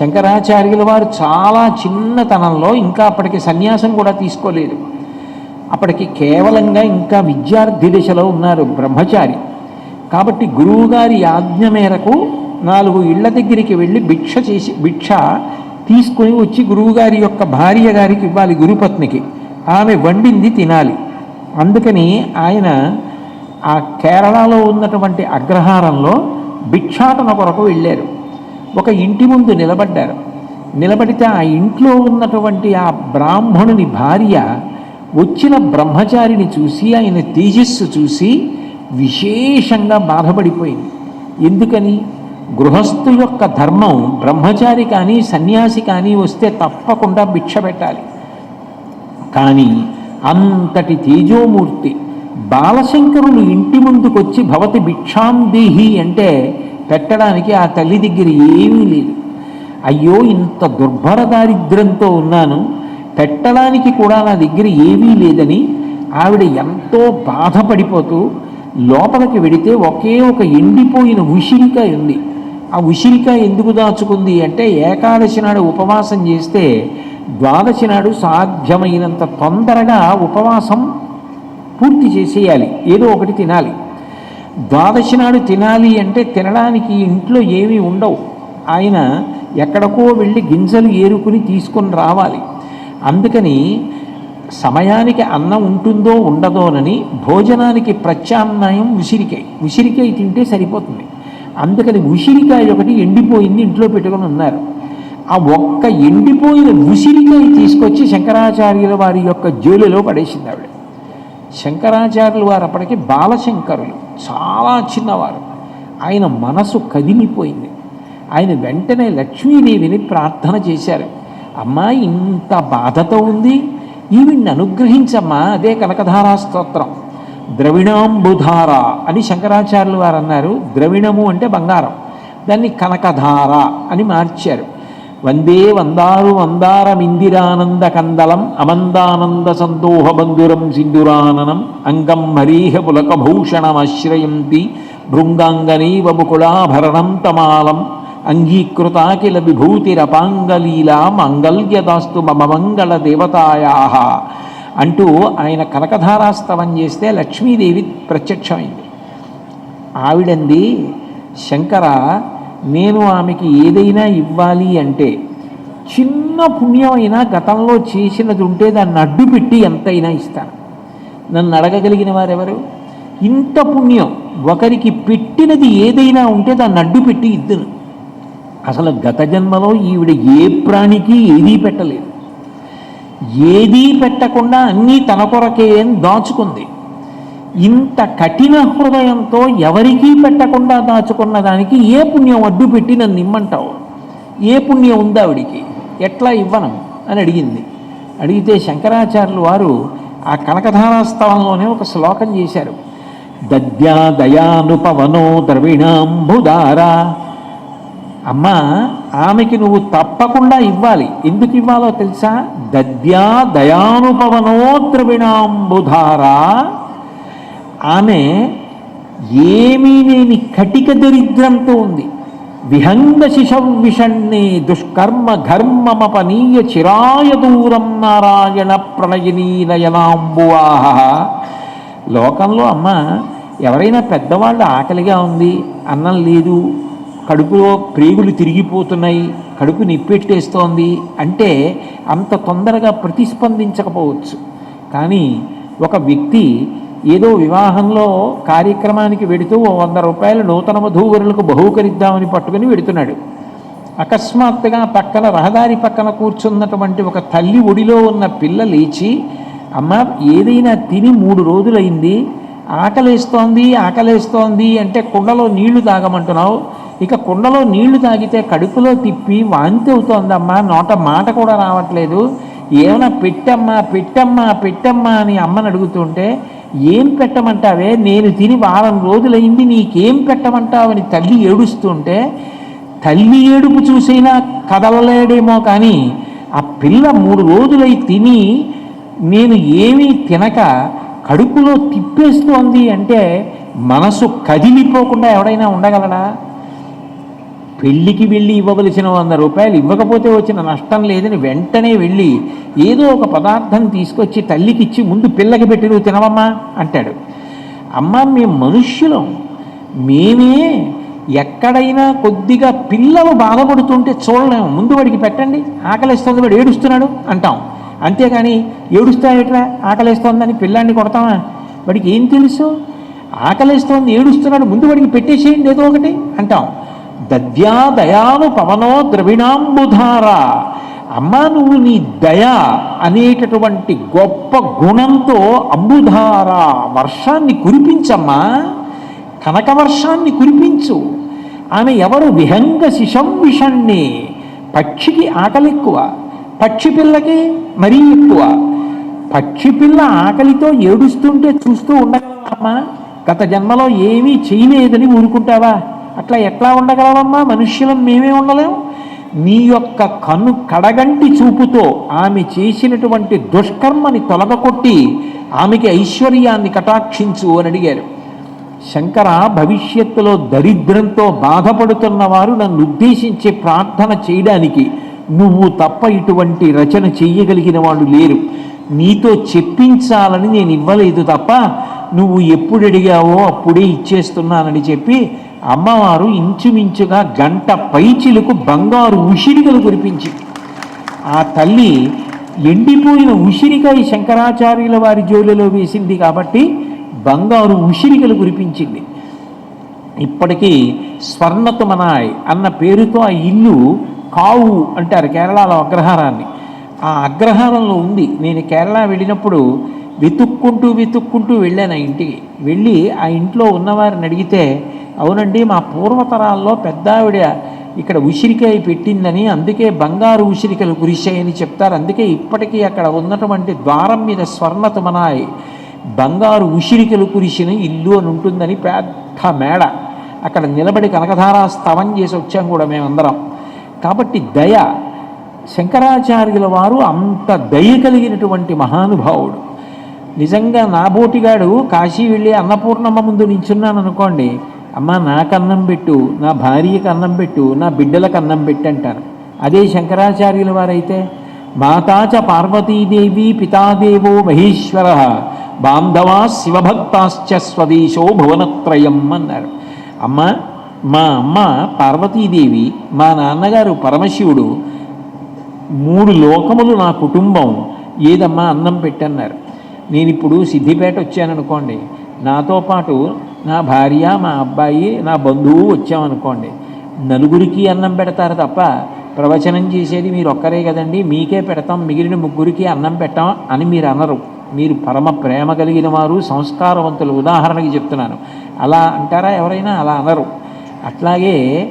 శంకరాచార్యుల వారు చాలా చిన్నతనంలో ఇంకా అప్పటికి సన్యాసం కూడా తీసుకోలేదు. అప్పటికి కేవలంగా ఇంకా విద్యార్థి దశలో ఉన్నారు బ్రహ్మచారి. కాబట్టి గురువుగారి ఆజ్ఞ మేరకు నాలుగు ఇళ్ళ దగ్గరికి వెళ్ళి భిక్ష చేసి భిక్ష తీసుకొని వచ్చి గురువుగారి యొక్క భార్య గారికి ఇవ్వాలి గురుపత్నికి. ఆమె వండింది తినాలి. అందుకని ఆయన ఆ కేరళలో ఉన్నటువంటి అగ్రహారంలో భిక్షాటన కొరకు వెళ్ళారు. ఒక ఇంటి ముందు నిలబడ్డారు. నిలబడితే ఆ ఇంట్లో ఉన్నటువంటి ఆ బ్రాహ్మణుని భార్య వచ్చిన బ్రహ్మచారిని చూసి ఆయన తేజస్సు చూసి విశేషంగా బాధపడిపోయింది. ఎందుకని? గృహస్థు యొక్క ధర్మం బ్రహ్మచారి కానీ సన్యాసి కానీ వస్తే తప్పకుండా భిక్ష పెట్టాలి. కానీ అంతటి తేజోమూర్తి బాలశంకరుని ఇంటి ముందుకొచ్చి భవతి భిక్షాందేహి అంటే పెట్టడానికి ఆ తల్లి దగ్గర ఏమీ లేదు. అయ్యో ఇంత దుర్భర దారిద్ర్యంతో ఉన్నాను. పెట్టడానికి కూడా నా దగ్గర ఏమీ లేదని ఆవిడ ఎంతో బాధపడిపోతూ లోపలికి వెడితే ఒకే ఒక ఎండిపోయిన ఉసిరికాయ ఉంది. ఆ ఉసిరికాయ ఎందుకు దాచుకుంది అంటే ఏకాదశి నాడు ఉపవాసం చేస్తే ద్వాదశి నాడు సాధ్యమైనంత తొందరగా ఉపవాసం పూర్తి చేసేయాలి. ఏదో ఒకటి తినాలి. ద్వాదశి నాడు తినాలి అంటే తినడానికి ఇంట్లో ఏమీ ఉండవు. ఆయన ఎక్కడికో వెళ్ళి గింజలు ఏరుకుని తీసుకొని రావాలి. అందుకని సమయానికి అన్నం ఉంటుందో ఉండదోనని భోజనానికి ప్రత్యామ్నాయం ఉసిరికాయ. ఉసిరికాయ తింటే సరిపోతుంది. అందుకని ఉసిరికాయ ఒకటి ఎండిపోయింది ఇంట్లో పెట్టుకొని ఉన్నారు. ఆ ఒక్క ఎండిపోయిన ఉసిరికాయ తీసుకొచ్చి శంకరాచార్యుల వారి యొక్క జోలిలో పడేసింది ఆవిడ. శంకరాచార్యులు వారు అప్పటికి బాలశంకరులు చాలా చిన్నవారు. ఆయన మనసు కదిలిపోయింది. ఆయన వెంటనే లక్ష్మీదేవిని ప్రార్థన చేశారు. అమ్మా ఇంత బాధతో ఉంది. ఈవిడ్ని అనుగ్రహించమ్మా అదే కనకధారా స్తోత్రం. ద్రవిణాంబుధార అని శంకరాచార్యులు వారు అన్నారు. ద్రవిణము అంటే బంగారం. దాన్ని కనకధార అని మార్చారు. వందే వందారు మందారమిందిరానంద కందలం అమందానంద సందోహ బంధురం సింధురాననం అంగం హరీహ పులకభూషణమాశ్రయంతి భృంగాంగనైవ ముకుళాభరణం తమాలం అంగీకృతాకిల విభూతిరపాంగలీలా మంగళ్యదాస్తు మమ మంగళ దేవతాయా అంటూ ఆయన కనకధారాస్తవం చేస్తే లక్ష్మీదేవి ప్రత్యక్షమైంది. ఆవిడంది శంకర నేను ఆమెకి ఏదైనా ఇవ్వాలి అంటే చిన్న పుణ్యమైనా గతంలో చేసినది ఉంటే దాన్ని అడ్డు పెట్టి ఎంతైనా ఇస్తాను. నన్ను అడగగలిగిన వారెవరు? ఇంత పుణ్యం ఒకరికి పెట్టినది ఏదైనా ఉంటే దాన్ని అడ్డు పెట్టి ఇద్దరు. అసలు గత జన్మలో ఈవిడ ఏ ప్రాణికి ఏదీ పెట్టలేదు. ఏదీ పెట్టకుండా అన్నీ తన కొరకే అని దాచుకుంది. ఇంత కఠిన హృదయంతో ఎవరికీ పెట్టకుండా దాచుకున్న దానికి ఏ పుణ్యం అడ్డు పెట్టి నన్ను ఇమ్మంటావు ఏ పుణ్యం ఉంది ఆవిడికి? ఎట్లా ఇవ్వను? అని అడిగింది. అడిగితే శంకరాచార్యులు వారు ఆ కనకధారాస్తవంలోనే ఒక శ్లోకం చేశారు. దద్యా దయానుపవనో ద్రవిణాంబుదారా అమ్మా ఆమెకి నువ్వు తప్పకుండా ఇవ్వాలి. ఎందుకు ఇవ్వాలో తెలుసా? దద్యా దయానుపవనో ద్రవిణాంబుధారా. ఆమె ఏమీ లేని కటిక దరిద్రంతో ఉంది. విహంగ శిశం విషణ్ణే దుష్కర్మ ఘర్మమపనీయ చిరాయ దూరం నారాయణ ప్రణయినీ నయనాంబువాహ. లోకంలో అమ్మ ఎవరైనా పెద్దవాళ్ళు ఆకలిగా ఉంది అన్నం లేదు కడుపులో ప్రేగులు తిరిగిపోతున్నాయి కడుపు నిప్పెట్టేస్తోంది అంటే అంత తొందరగా ప్రతిస్పందించకపోవచ్చు. కానీ ఒక వ్యక్తి ఏదో వివాహంలో కార్యక్రమానికి వెడుతూ ఓ వంద రూపాయలు నూతన వధూవరులకు బహూకరిద్దామని పట్టుకుని వెడుతున్నాడు. అకస్మాత్తుగా పక్కన రహదారి పక్కన కూర్చున్నటువంటి ఒక తల్లి ఒడిలో ఉన్న పిల్ల లేచి అమ్మ ఏదైనా తిని మూడు రోజులైంది ఆకలేస్తోంది ఆకలేస్తోంది అంటే కుండలో నీళ్ళు తాగమంటున్నావు. ఇక కుండలో నీళ్ళు తాగితే కడుపులో తిప్పి వాంతి అవుతోందమ్మా నోట మాట కూడా రావట్లేదు. ఏమైనా పెట్టమ్మా పెట్టమ్మా పెట్టమ్మా అని అమ్మని అడుగుతుంటే ఏం పెట్టమంటావే? నేను తిని వారం రోజులైంది నీకేం పెట్టమంటావని తల్లి ఏడుస్తుంటే తల్లి ఏడుపు చూసైనా కదలలేడేమో కానీ ఆ పిల్ల మూడు రోజులై తిని నేను ఏమీ తినక కడుపులో తిప్పేస్తోంది అంటే మనసు కదిలిపోకుండా ఎవడైనా ఉండగలడా? పెళ్ళికి వెళ్ళి ఇవ్వవలసిన వంద రూపాయలు ఇవ్వకపోతే వచ్చిన నష్టం లేదని వెంటనే వెళ్ళి ఏదో ఒక పదార్థం తీసుకొచ్చి తల్లికి ఇచ్చి ముందు పిల్లకి పెట్టి నువ్వు తినవమ్మా అంటాడు. అమ్మ మేము మనుష్యులం. మేమే ఎక్కడైనా కొద్దిగా పిల్లలు బాధపడుతుంటే చూడలేము. ముందు వాడికి పెట్టండి. ఆకలిస్తుంది వాడు ఏడుస్తున్నాడు అంటాం. అంతేగాని ఏడుస్తాయట్రా ఆకలిస్తోందని పిల్లాన్ని కొడతామా వాడికి ఏం తెలుసు? ఆకలిస్తోంది ఏడుస్తున్నాడు. ముందు వాడికి పెట్టేసేయండి ఏదో ఒకటి అంటాం. దద్యా దయాను పవనో ద్రవిణాంబుధార. అమ్మా నువ్వు నీ దయ అనేటటువంటి గొప్ప గుణంతో అంబుధార వర్షాన్ని కురిపించమ్మా. కనక వర్షాన్ని కురిపించు. ఆమె ఎవరు విహంగ శిశం విషణ్ణి పక్షికి ఆకలి ఎక్కువ పక్షి పిల్లకి మరీ ఎక్కువ. పక్షి పిల్ల ఆకలితో ఏడుస్తుంటే చూస్తూ ఉండగలమ్మా గత జన్మలో ఏమీ చేయలేదని ఊరుకుంటావా? అట్లా ఎట్లా ఉండగలవమ్మా? మనుష్యులం మేమే ఉండలేం. నీ యొక్క కన్ను కడగంటి చూపుతో ఆమె చేసినటువంటి దుష్కర్మని తొలగకొట్టి ఆమెకి ఐశ్వర్యాన్ని కటాక్షించు అని అడిగారు. శంకర భవిష్యత్తులో దరిద్రంతో బాధపడుతున్న వారు నన్ను ఉద్దేశించి ప్రార్థన చేయడానికి నువ్వు తప్ప ఇటువంటి రచన చెయ్యగలిగిన వాళ్ళు లేరు. నీతో చెప్పించాలని నేను ఇవ్వలేదు తప్ప నువ్వు ఎప్పుడు అడిగావో అప్పుడే ఇచ్చేస్తున్నానని చెప్పి అమ్మవారు ఇంచుమించుగా గంట పైచిలకు బంగారు ఉసిరికలు కురిపించి ఆ తల్లి ఎండిపోయిన ఉసిరికాయ శంకరాచార్యుల వారి జోలిలో వేసింది కాబట్టి బంగారు ఉసిరికలు కురిపించింది. ఇప్పటికీ స్వర్ణతుమనాయ్ అన్న పేరుతో ఆ ఇల్లు కావు అంటారు కేరళలో అగ్రహారాన్ని. ఆ అగ్రహారంలో ఉంది. నేను కేరళ వెళ్ళినప్పుడు వెతుక్కుంటూ వెతుక్కుంటూ వెళ్ళాను ఆ ఇంటికి. వెళ్ళి ఆ ఇంట్లో ఉన్నవారిని అడిగితే అవునండి మా పూర్వతరాల్లో పెద్దావిడ ఇక్కడ ఉసిరికాయ పెట్టిందని అందుకే బంగారు ఉసిరికలు కురిశాయని చెప్తారు. అందుకే ఇప్పటికీ అక్కడ ఉన్నటువంటి ద్వారం మీద స్వర్ణతమనాయి. బంగారు ఉసిరికలు కురిసిన ఇల్లు అని ఉంటుందని పెద్ద మేడ. అక్కడ నిలబడి కనకధారా స్తవం చేసి వచ్చాం కూడా మేమందరం. కాబట్టి దయ శంకరాచార్యుల వారు అంత దయ కలిగినటువంటి మహానుభావుడు. నిజంగా నా బోటిగాడు కాశీ వెళ్ళి అన్నపూర్ణమ్మ ముందు నించున్నాను అనుకోండి అమ్మ నాకు అన్నం పెట్టు నా భార్యకు అన్నం పెట్టు నా బిడ్డలకు అన్నం పెట్టు అంటారు అదే శంకరాచార్యుల వారైతే మాతాచ పార్వతీదేవి పితాదేవో మహేశ్వర బాంధవా శివభక్తాశ్చ స్వదేశో భువనత్రయం అన్నారు. అమ్మ మా అమ్మ పార్వతీదేవి మా నాన్నగారు పరమశివుడు మూడు లోకములు నా కుటుంబం ఏదమ్మా అన్నం పెట్టన్నారు. నేను ఇప్పుడు సిద్దిపేట వచ్చాననుకోండి నాతో పాటు నా భార్య మా అబ్బాయి నా బంధువు వచ్చామనుకోండి నలుగురికి అన్నం పెడతారు తప్ప ప్రవచనం చేసేది మీరు ఒక్కరే కదండి మీకే పెడతాం మిగిలిన ముగ్గురికి అన్నం పెట్టాం అని మీరు అనరు మీరు పరమ ప్రేమ కలిగిన వారు సంస్కారవంతులు. ఉదాహరణకి చెప్తున్నాను. అలా అంటారా ఎవరైనా? అలా అనరు. అట్లాగే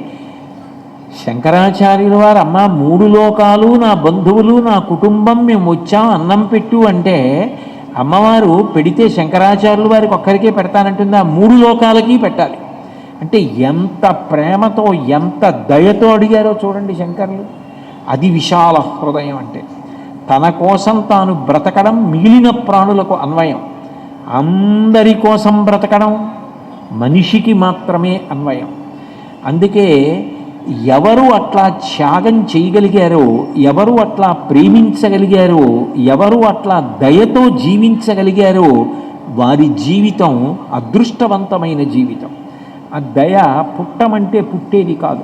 శంకరాచార్యుల వారు అమ్మ మూడు లోకాలు నా బంధువులు నా కుటుంబం మేము వచ్చాం అన్నం పెట్టు అంటే అమ్మవారు పెడితే శంకరాచార్యులు వారికి ఒక్కరికే పెడతానంటుంది ఆ మూడు లోకాలకి పెట్టాలి. అంటే ఎంత ప్రేమతో ఎంత దయతో అడిగారో చూడండి శంకర్లు. అది విశాల హృదయం అంటే. తన కోసం తాను బ్రతకడం మిగిలిన ప్రాణులకు అన్వయం. అందరి కోసం బ్రతకడం మనిషికి మాత్రమే అన్వయం. అందుకే ఎవరు అట్లా త్యాగం చేయగలిగారో ఎవరు అట్లా ప్రేమించగలిగారో ఎవరు అట్లా దయతో జీవించగలిగారో వారి జీవితం అదృష్టవంతమైన జీవితం. ఆ దయ పుట్టమంటే పుట్టేది కాదు.